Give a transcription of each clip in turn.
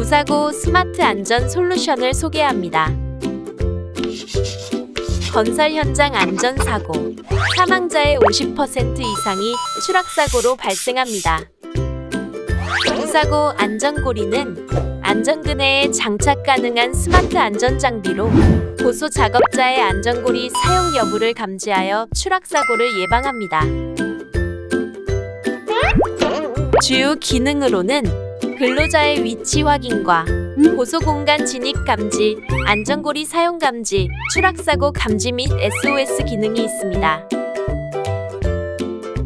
무사고 스마트 안전 솔루션을 소개합니다. 건설 현장 안전 사고. 사망자의 50% 이상이 추락 사고로 발생합니다. 무사고 안전고리는 안전그네에 장착 가능한 스마트 안전 장비로 고소 작업자의 안전고리 사용 여부를 감지하여 추락 사고를 예방합니다. 주요 기능으로는 근로자의 위치 확인과 고소 공간 진입 감지, 안전고리 사용 감지, 추락 사고 감지 및 SOS 기능이 있습니다.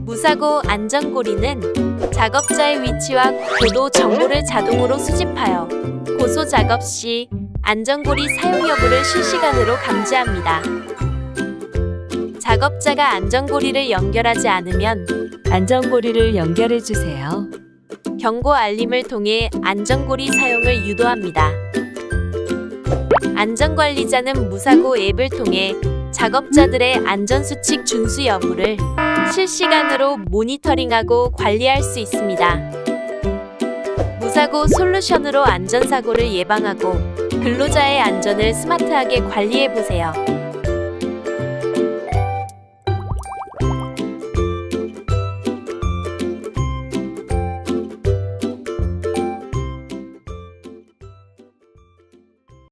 무사고 안전고리는 작업자의 위치와 고도 정보를 자동으로 수집하여 고소 작업 시 안전고리 사용 여부를 실시간으로 감지합니다. 작업자가 안전고리를 연결하지 않으면 안전고리를 연결해 주세요. 경고 알림을 통해 안전고리 사용을 유도합니다. 안전관리자는 무사고 앱을 통해 작업자들의 안전수칙 준수 여부를 실시간으로 모니터링하고 관리할 수 있습니다. 무사고 솔루션으로 안전사고를 예방하고 근로자의 안전을 스마트하게 관리해 보세요.